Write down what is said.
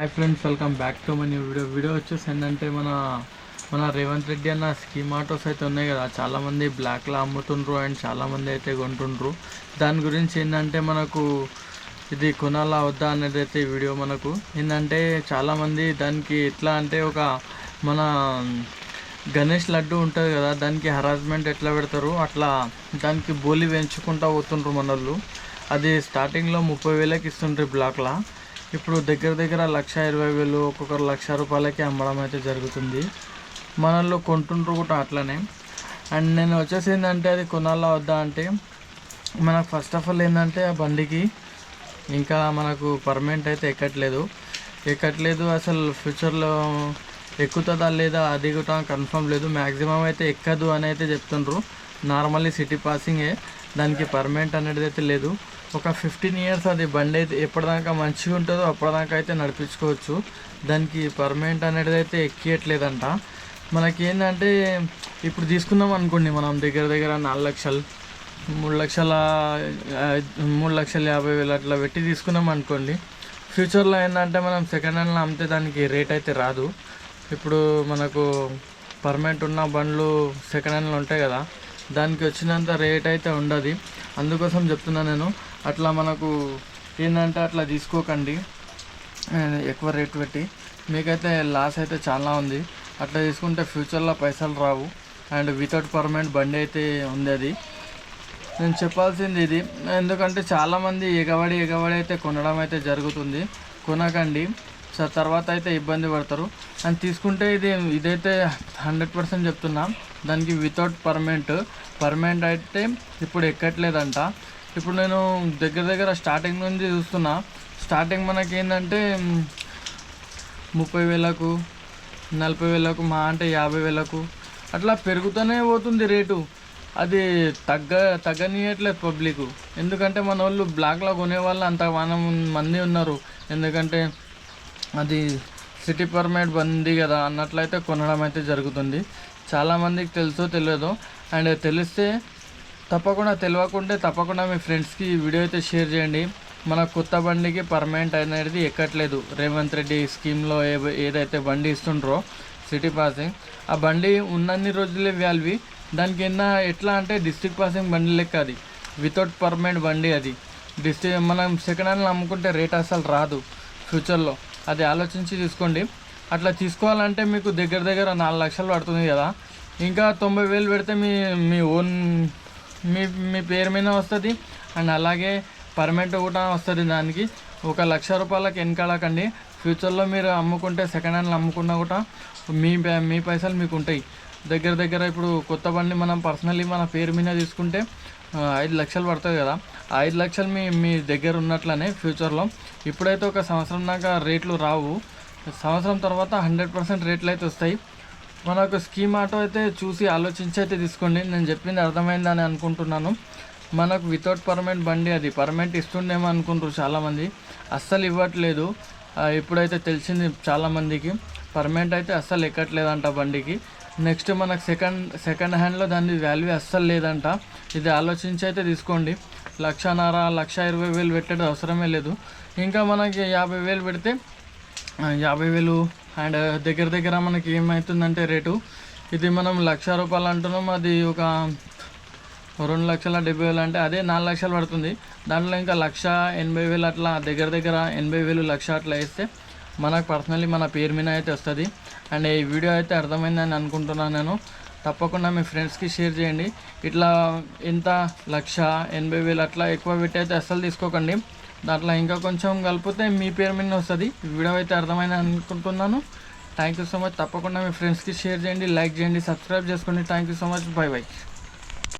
Hi friends welcome back to money video video వచ్చేసి ఏంటంటే మన మన రేవంత్ రెడ్డి అన్న స్కీమ్ ఆటోస్ అయితే ఉన్నాయి కదా. చాలామంది బ్లాక్లో అమ్ముతుండ్రు అండ్ చాలామంది అయితే కొంటుండ్రు. దాని గురించి ఏంటంటే మనకు ఇది కొనాలా వద్దా అనేది అయితే వీడియో మనకు. ఏంటంటే చాలామంది దానికి ఎట్లా అంటే ఒక మన గణేష్ లడ్డు ఉంటుంది కదా దానికి హరాస్మెంట్ ఎట్లా పెడతారు? అట్లా దానికి బోలి పెంచుకుంటా పోతుండ్రు మనోళ్ళు. అది స్టార్టింగ్లో ముప్పై వేలకి ఇస్తుండ్రు బ్లాక్లో ఇప్పుడు దగ్గర దగ్గర లక్ష ఇరవై వేలు ఒక్కొక్కరు లక్ష రూపాయలకి అమ్మడం అయితే జరుగుతుంది. మనల్లో కొంటుండ్రు కూడా అట్లనే. అండ్ నేను వచ్చేసి ఏంటంటే అది కొనాలా వద్దా అంటే మనకు ఫస్ట్ ఆఫ్ ఆల్ ఏంటంటే ఆ బండికి ఇంకా మనకు పర్మనెంట్ అయితే ఎక్కట్లేదు. ఎక్కట్లేదు అసలు ఫ్యూచర్లో ఎక్కుతుందా లేదా అది కూడా కన్ఫర్మ్ లేదు. మ్యాక్సిమం అయితే ఎక్కదు అని అయితే చెప్తుండ్రు. నార్మల్లీ సిటీ పాసింగే దానికి పర్మనెంట్ అనేది అయితే లేదు. ఒక ఫిఫ్టీన్ ఇయర్స్ అది బండి అయితే ఎప్పటిదాకా మంచిగా ఉంటుందో అప్పటిదాకా అయితే నడిపించుకోవచ్చు. దానికి పర్మనెంట్ అనేది అయితే ఎక్కియట్లేదంట. మనకి ఏంటంటే ఇప్పుడు తీసుకున్నాం అనుకోండి మనం దగ్గర దగ్గర నాలుగు లక్షలు మూడు లక్షల మూడు లక్షల యాభై వేలు అట్లా పెట్టి తీసుకున్నాం అనుకోండి ఫ్యూచర్లో ఏంటంటే మనం సెకండ్ హ్యాండ్లో అమ్మితే దానికి రేట్ అయితే రాదు. ఇప్పుడు మనకు పర్మనెంట్ ఉన్న బండ్లు సెకండ్ హ్యాండ్లో ఉంటాయి కదా దానికి వచ్చినంత రేట్ అయితే ఉండదు. అందుకోసం చెప్తున్నా నేను అట్లా మనకు ఏంటంటే అట్లా తీసుకోకండి. ఎక్కువ రేట్ పెట్టి. మీకైతే లాస్ అయితే చాలా ఉంది. అట్లా తీసుకుంటే ఫ్యూచర్లో పైసలు రావు. అండ్ వితౌట్ పర్మనెంట్ బండి అయితే ఉంది అది. నేను చెప్పాల్సింది ఇది. ఎందుకంటే చాలామంది ఎగబడి ఎగబడి అయితే కొనడం అయితే జరుగుతుంది. కొనకండి. సో తర్వాత అయితే ఇబ్బంది పడతారు. అండ్ తీసుకుంటే ఇది ఇదైతే హండ్రెడ్ పర్సెంట్ చెప్తున్నా. దానికి వితౌట్ పర్మనెంట్. పర్మనెంట్ అయితే ఇప్పుడు ఎక్కట్లేదంట. ఇప్పుడు నేను దగ్గర దగ్గర స్టార్టింగ్ నుంచి చూస్తున్నా. స్టార్టింగ్ మనకి ఏంటంటే ముప్పై వేలకు నలభై వేలకు మా అంటే యాభై వేలకు అట్లా పెరుగుతూనే పోతుంది రేటు. అది తగ్గ తగ్గనీయట్లేదు పబ్లిక్. ఎందుకంటే మన వాళ్ళు బ్లాక్లో కొనే వాళ్ళు అంత మనం మంది ఉన్నారు. ఎందుకంటే అది సిటీ పర్మిట్ ఉంది కదా అన్నట్లయితే కొనడం అయితే జరుగుతుంది. చాలామందికి తెలుసో తెలియదు. అండ్ తెలిస్తే తప్పకుండా తెలియకుంటే తప్పకుండా మీ ఫ్రెండ్స్కి ఈ వీడియో అయితే షేర్ చేయండి. మన కొత్త బండికి పర్మనెంట్ అనేది ఎక్కట్లేదు. రేవంత్ రెడ్డి స్కీమ్లో ఏ ఏదైతే బండి ఇస్తుండ్రో సిటీ పాసింగ్ ఆ బండి ఉన్నన్ని రోజులే వ్యాల్వి. దానికి ఎన్న ఎట్లా అంటే డిస్ట్రిక్ట్ పాసింగ్ బండి లెక్క అది. వితౌట్ పర్మనెంట్ బండి అది. డిస్ట్రిక్ మనం సెకండ్ హ్యాండ్లో అమ్ముకుంటే రేట్ అసలు రాదు ఫ్యూచర్లో. అది ఆలోచించి తీసుకోండి. అట్లా తీసుకోవాలంటే మీకు దగ్గర దగ్గర నాలుగు లక్షలు పడుతుంది కదా. ఇంకా తొంభై వేలు పెడితే మీ మీ ఓన్ మీ మీ పేరు మీద వస్తుంది. అండ్ అలాగే పర్మనెంట్ కూడా వస్తుంది దానికి. ఒక లక్ష రూపాయలకి వెనకాలకండి ఫ్యూచర్లో మీరు అమ్ముకుంటే సెకండ్ హ్యాండ్లు అమ్ముకున్నా కూడా మీ మీ పైసలు మీకు ఉంటాయి. దగ్గర దగ్గర ఇప్పుడు కొత్త బండి మనం పర్సనల్లీ మన పేరు మీద తీసుకుంటే ఐదు లక్షలు పడుతుంది కదా. ఐదు లక్షలు మీ మీ దగ్గర ఉన్నట్లనే ఫ్యూచర్లో. ఇప్పుడైతే ఒక సంవత్సరం దాకా రేట్లు రావు. సంవత్సరం తర్వాత హండ్రెడ్ పర్సెంట్ రేట్లు అయితే వస్తాయి. మనకు స్కీమ్ ఆటో అయితే చూసి ఆలోచించి అయితే తీసుకోండి. నేను చెప్పింది అర్థమైందని అనుకుంటున్నాను. మనకు వితౌట్ పర్మనెంట్ బండి అది పర్మనెంట్ ఇస్తుండేమో అనుకుంటారు చాలామంది. అస్సలు ఇవ్వట్లేదు. ఇప్పుడైతే తెలిసింది చాలామందికి. పర్మనెంట్ అయితే అస్సలు ఎక్కట్లేదంట బండికి. నెక్స్ట్ మనకు సెకండ్ సెకండ్ హ్యాండ్లో దాని వాల్యూ అస్సలు లేదంట. ఇది ఆలోచించి అయితే తీసుకోండి. లక్షన్నర లక్ష ఇరవై వేలు పెట్టడం అవసరమే లేదు. ఇంకా మనకి యాభై వేలు పెడితే యాభై వేలు. అండ్ దగ్గర దగ్గర మనకి ఏమవుతుందంటే రేటు ఇది మనం లక్ష రూపాయలు అంటున్నాం. అది ఒక రెండు లక్షల డెబ్బై వేలు అంటే అదే నాలుగు లక్షలు పడుతుంది. దాంట్లో ఇంకా లక్ష ఎనభై వేలు అట్లా దగ్గర దగ్గర ఎనభై వేలు లక్ష అట్లా వేస్తే మనకు పర్సనల్లీ మన పేరు మీద అయితే వస్తుంది. అండ్ ఈ వీడియో అయితే అర్థమైందని అనుకుంటున్నాను నేను. తప్పకుండా మీ ఫ్రెండ్స్కి షేర్ చేయండి. ఇట్లా ఎంత లక్ష ఎనభై వేలు అట్లా ఎక్కువ పెట్టి అయితే అస్సలు తీసుకోకండి. దాంట్లో ఇంకా కొంచెం కలిపితే మీ పేరు మీద వస్తుంది. వీడియో అయితే అర్థమైన అనుకుంటున్నాను. థ్యాంక్ యూ సో మచ్ తప్పకుండా మీ ఫ్రెండ్స్కి షేర్ చేయండి లైక్ చేయండి సబ్స్క్రైబ్ చేసుకోండి. Thank you so much bye bye